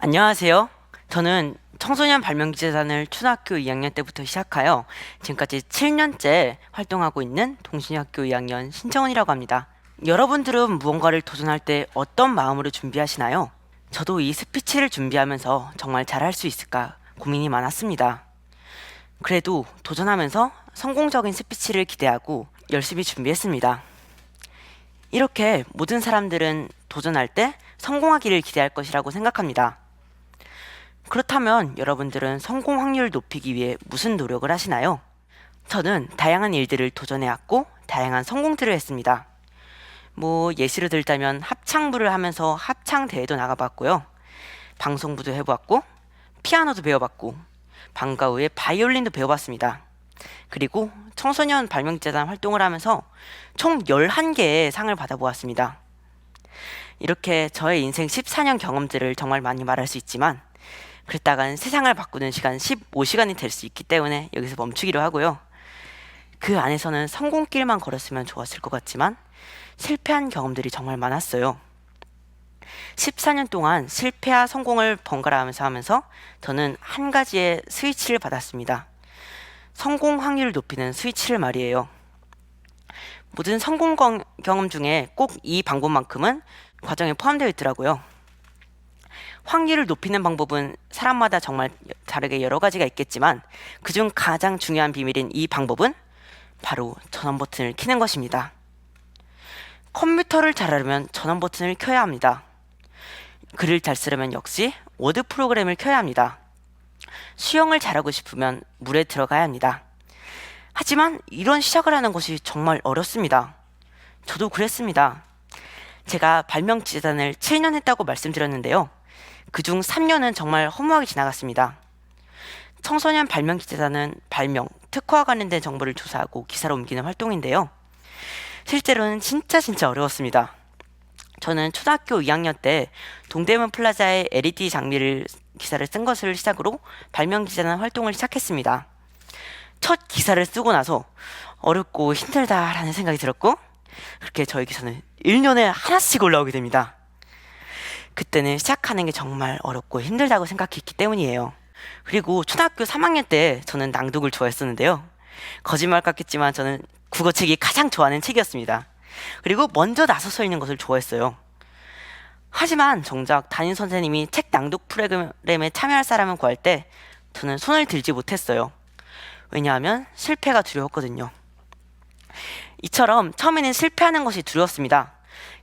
안녕하세요. 저는 청소년 발명기재단을 초등학교 2학년 때부터 시작하여 지금까지 7년째 활동하고 있는 동신학교 2학년 신정원이라고 합니다. 여러분들은 무언가를 도전할 때 어떤 마음으로 준비하시나요? 저도 이 스피치를 준비하면서 정말 잘할 수 있을까 고민이 많았습니다. 그래도 도전하면서 성공적인 스피치를 기대하고 열심히 준비했습니다. 이렇게 모든 사람들은 도전할 때 성공하기를 기대할 것이라고 생각합니다. 그렇다면 여러분들은 성공 확률을 높이기 위해 무슨 노력을 하시나요? 저는 다양한 일들을 도전해왔고 다양한 성공들을 했습니다. 뭐 예시로 들자면 합창부를 하면서 합창 대회도 나가봤고요. 방송부도 해보았고 피아노도 배워봤고 방과 후에 바이올린도 배워봤습니다. 그리고 청소년 발명재단 활동을 하면서 총 11개의 상을 받아보았습니다. 이렇게 저의 인생 14년 경험들을 정말 많이 말할 수 있지만 그랬다간 세상을 바꾸는 시간 15시간이 될 수 있기 때문에 여기서 멈추기로 하고요. 그 안에서는 성공길만 걸었으면 좋았을 것 같지만 실패한 경험들이 정말 많았어요. 14년 동안 실패와 성공을 번갈아 하면서 하면서 저는 한 가지의 스위치를 받았습니다. 성공 확률을 높이는 스위치를 말이에요. 모든 성공 경- 경험 중에 꼭 이 방법만큼은 과정에 포함되어 있더라고요. 확률을 높이는 방법은 사람마다 정말 다르게 여러 가지가 있겠지만 그중 가장 중요한 비밀인 이 방법은 바로 전원 버튼을 키는 것입니다. 컴퓨터를 잘 하려면 전원 버튼을 켜야 합니다. 글을 잘 쓰려면 역시 워드 프로그램을 켜야 합니다. 수영을 잘하고 싶으면 물에 들어가야 합니다. 하지만 이런 시작을 하는 것이 정말 어렵습니다. 저도 그랬습니다. 제가 발명재단을 7년 했다고 말씀드렸는데요. 그중 3년은 정말 허무하게 지나갔습니다. 청소년 발명 기재단은 발명, 특허와 관련된 정보를 조사하고 기사로 옮기는 활동인데요. 실제로는 진짜 진짜 어려웠습니다. 저는 초등학교 2학년 때 동대문 플라자에 LED 장비를 기사를 쓴 것을 시작으로 발명 기재단 활동을 시작했습니다. 첫 기사를 쓰고 나서 어렵고 힘들다라는 생각이 들었고 그렇게 저희 기사는 1년에 하나씩 올라오게 됩니다. 그때는 시작하는 게 정말 어렵고 힘들다고 생각했기 때문이에요. 그리고 초등학교 3학년 때 저는 낭독을 좋아했었는데요. 거짓말 같겠지만 저는 국어책이 가장 좋아하는 책이었습니다. 그리고 먼저 나서서 읽는 것을 좋아했어요. 하지만 정작 담임 선생님이 책 낭독 프로그램에 참여할 사람을 구할 때 저는 손을 들지 못했어요. 왜냐하면 실패가 두려웠거든요. 이처럼 처음에는 실패하는 것이 두려웠습니다.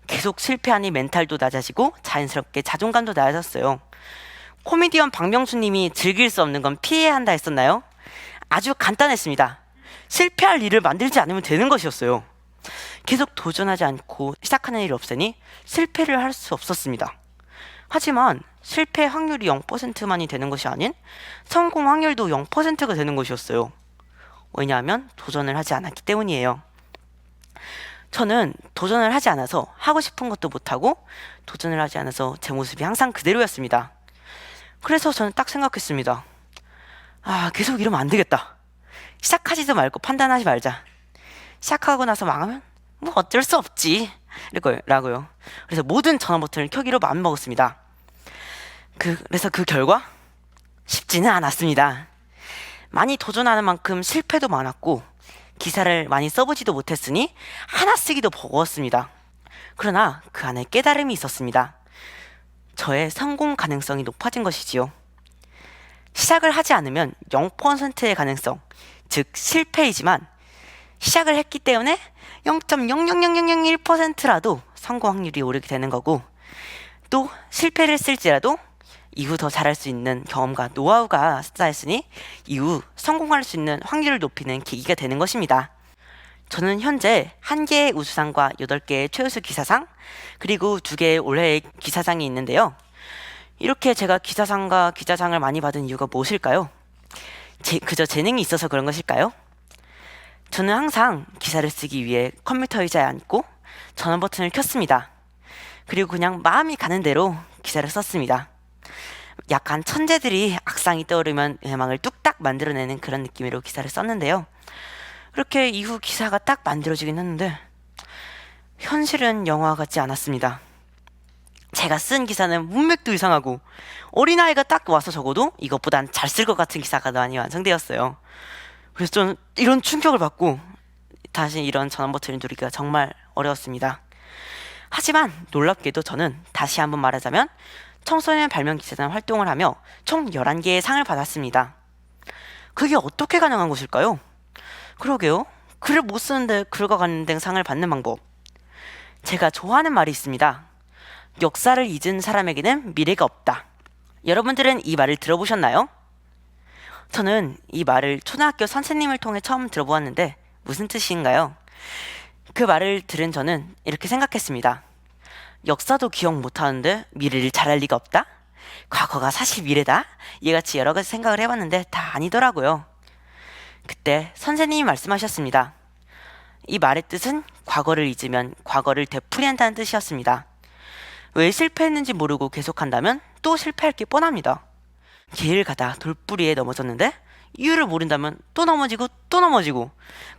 계속 실패하니 멘탈도 낮아지고 자연스럽게 자존감도 낮아졌어요. 코미디언 박명수님이 즐길 수 없는 건 피해야 한다 했었나요? 아주 간단했습니다. 실패할 일을 만들지 않으면 되는 것이었어요. 계속 도전하지 않고 시작하는 일이 없으니 실패를 할 수 없었습니다. 하지만 실패 확률이 0%만이 되는 것이 아닌 성공 확률도 0%가 되는 것이었어요. 왜냐하면 도전을 하지 않았기 때문이에요. 저는 도전을 하지 않아서 하고 싶은 것도 못하고 도전을 하지 않아서 제 모습이 항상 그대로였습니다. 그래서 저는 딱 생각했습니다. 아, 계속 이러면 안 되겠다. 시작하지도 말고 판단하지 말자. 시작하고 나서 망하면 뭐 어쩔 수 없지. 이거라고요. 그래서 모든 전원 버튼을 켜기로 마음먹었습니다. 그, 그래서 그 결과 쉽지는 않았습니다. 많이 도전하는 만큼 실패도 많았고 기사를 많이 써보지도 못했으니 하나 쓰기도 버거웠습니다. 그러나 그 안에 깨달음이 있었습니다. 저의 성공 가능성이 높아진 것이지요. 시작을 하지 않으면 0%의 가능성, 즉 실패이지만 시작을 했기 때문에 0.00001%라도 성공 확률이 오르게 되는 거고 또 실패를 했을지라도 이후 더 잘할 수 있는 경험과 노하우가 쌓였으니 이후 성공할 수 있는 확률을 높이는 계기가 되는 것입니다. 저는 현재 한 개의 우수상과 여덟 개의 최우수 기사상 그리고 두 개의 올해의 기사상이 있는데요. 이렇게 제가 기사상과 기자상을 많이 받은 이유가 무엇일까요? 제, 그저 재능이 있어서 그런 것일까요? 저는 항상 기사를 쓰기 위해 컴퓨터 의자에 앉고 전원 버튼을 켰습니다. 그리고 그냥 마음이 가는 대로 기사를 썼습니다. 약간 천재들이 악상이 떠오르면 음악을 뚝딱 만들어내는 그런 느낌으로 기사를 썼는데요. 그렇게 이후 기사가 딱 만들어지긴 했는데 현실은 영화 같지 않았습니다. 제가 쓴 기사는 문맥도 이상하고 어린아이가 딱 와서 적어도 이것보단 잘 쓸 것 같은 기사가 많이 완성되었어요. 그래서 좀 이런 충격을 받고 다시 이런 전원 버튼을 누르기가 정말 어려웠습니다. 하지만 놀랍게도 저는 다시 한번 말하자면 청소년 발명 기자단 활동을 하며 총 11개의 상을 받았습니다. 그게 어떻게 가능한 것일까요? 그러게요. 글을 못 쓰는데 글과 관련된 상을 받는 방법. 제가 좋아하는 말이 있습니다. 역사를 잊은 사람에게는 미래가 없다. 여러분들은 이 말을 들어보셨나요? 저는 이 말을 초등학교 선생님을 통해 처음 들어보았는데 무슨 뜻인가요? 그 말을 들은 저는 이렇게 생각했습니다. 역사도 기억 못하는데 미래를 잘할 리가 없다? 과거가 사실 미래다? 이같이 여러 가지 생각을 해봤는데 다 아니더라고요. 그때 선생님이 말씀하셨습니다. 이 말의 뜻은 과거를 잊으면 과거를 되풀이한다는 뜻이었습니다. 왜 실패했는지 모르고 계속한다면 또 실패할 게 뻔합니다. 길을 가다 돌뿌리에 넘어졌는데 이유를 모른다면 또 넘어지고 또 넘어지고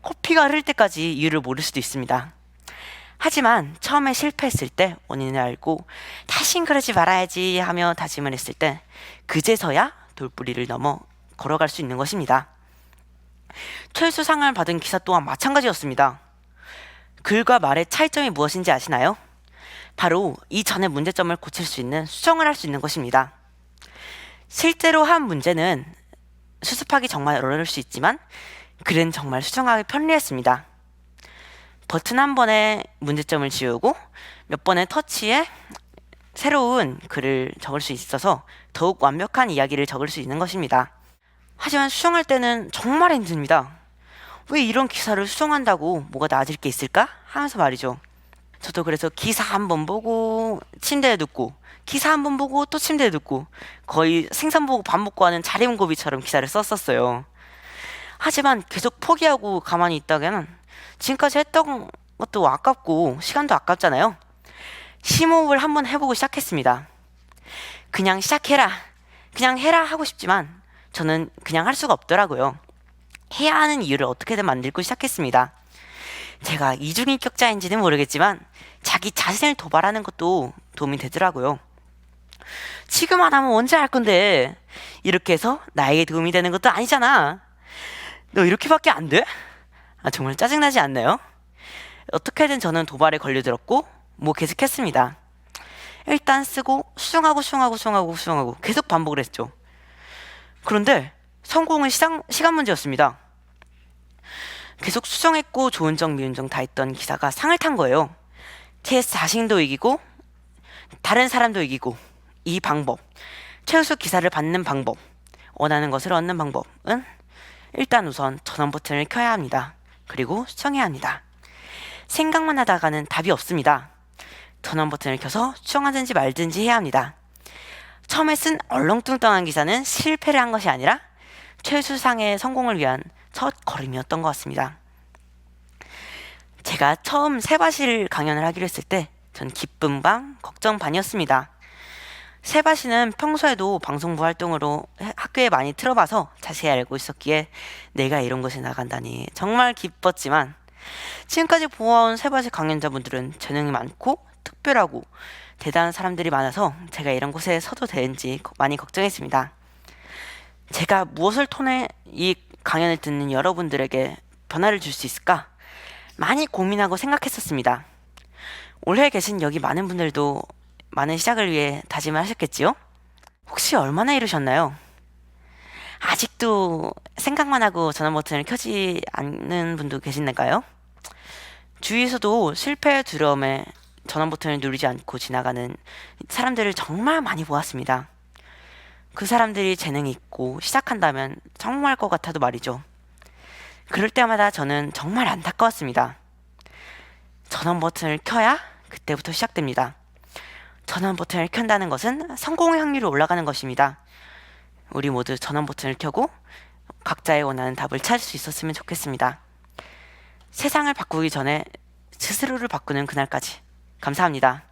코피가 흐를 때까지 이유를 모를 수도 있습니다. 하지만 처음에 실패했을 때 원인을 알고 다신 그러지 말아야지 하며 다짐을 했을 때 그제서야 돌뿌리를 넘어 걸어갈 수 있는 것입니다. 최수상을 받은 기사 또한 마찬가지였습니다. 글과 말의 차이점이 무엇인지 아시나요? 바로 이 전의 문제점을 고칠 수 있는 수정을 할 수 있는 것입니다. 실제로 한 문제는 수습하기 정말 어려울 수 있지만 글은 정말 수정하기 편리했습니다. 버튼 한 번에 문제점을 지우고 몇 번의 터치에 새로운 글을 적을 수 있어서 더욱 완벽한 이야기를 적을 수 있는 것입니다. 하지만 수정할 때는 정말 힘듭니다. 왜 이런 기사를 수정한다고 뭐가 나아질 게 있을까? 하면서 말이죠. 저도 그래서 기사 한 번 보고 침대에 눕고 기사 한 번 보고 또 침대에 눕고 거의 생선 보고 밥 먹고 하는 자리문고비처럼 기사를 썼었어요. 하지만 계속 포기하고 가만히 있다가는 지금까지 했던 것도 아깝고 시간도 아깝잖아요. 심호흡을 한번 해보고 시작했습니다. 그냥 시작해라. 그냥 해라 하고 싶지만 저는 그냥 할 수가 없더라고요. 해야 하는 이유를 어떻게든 만들고 시작했습니다. 제가 이중인격자인지는 모르겠지만 자기 자신을 도발하는 것도 도움이 되더라고요. 지금 안 하면 언제 할 건데 이렇게 해서 나에게 도움이 되는 것도 아니잖아. 너 이렇게밖에 안 돼? 아, 정말 짜증나지 않나요? 어떻게든 저는 도발에 걸려들었고 뭐 계속했습니다. 일단 쓰고 수정하고 수정하고 수정하고 수정하고 계속 반복을 했죠. 그런데 성공은 시장, 시간 문제였습니다. 계속 수정했고 좋은 점 미운 점 다 했던 기사가 상을 탄 거예요. 제 자신도 이기고 다른 사람도 이기고 이 방법 최우수 기사를 받는 방법 원하는 것을 얻는 방법은 일단 우선 전원 버튼을 켜야 합니다. 그리고 수정해야 합니다. 생각만 하다가는 답이 없습니다. 전원 버튼을 켜서 수정하든지 말든지 해야 합니다. 처음에 쓴 얼렁뚱땅한 기사는 실패를 한 것이 아니라 최수상의 성공을 위한 첫 걸음이었던 것 같습니다. 제가 처음 세바실 강연을 하기로 했을 때 전 기쁨 반, 걱정 반이었습니다. 세바시는 평소에도 방송부 활동으로 해- 학교에 많이 틀어봐서 자세히 알고 있었기에 내가 이런 곳에 나간다니 정말 기뻤지만 지금까지 보아온 세바시 강연자분들은 재능이 많고 특별하고 대단한 사람들이 많아서 제가 이런 곳에 서도 되는지 거- 많이 걱정했습니다. 제가 무엇을 통해 이 강연을 듣는 여러분들에게 변화를 줄 수 있을까? 많이 고민하고 생각했었습니다. 올해 계신 여기 많은 분들도 많은 시작을 위해 다짐을 하셨겠지요? 혹시 얼마나 이루셨나요? 아직도 생각만 하고 전원 버튼을 켜지 않는 분도 계신가요? 주위에서도 실패의 두려움에 전원 버튼을 누르지 않고 지나가는 사람들을 정말 많이 보았습니다. 그 사람들이 재능이 있고 시작한다면 성공할 것 같아도 말이죠. 그럴 때마다 저는 정말 안타까웠습니다. 전원 버튼을 켜야 그때부터 시작됩니다. 전원 버튼을 켠다는 것은 성공 확률이 올라가는 것입니다. 우리 모두 전원 버튼을 켜고 각자의 원하는 답을 찾을 수 있었으면 좋겠습니다. 세상을 바꾸기 전에 스스로를 바꾸는 그날까지 감사합니다.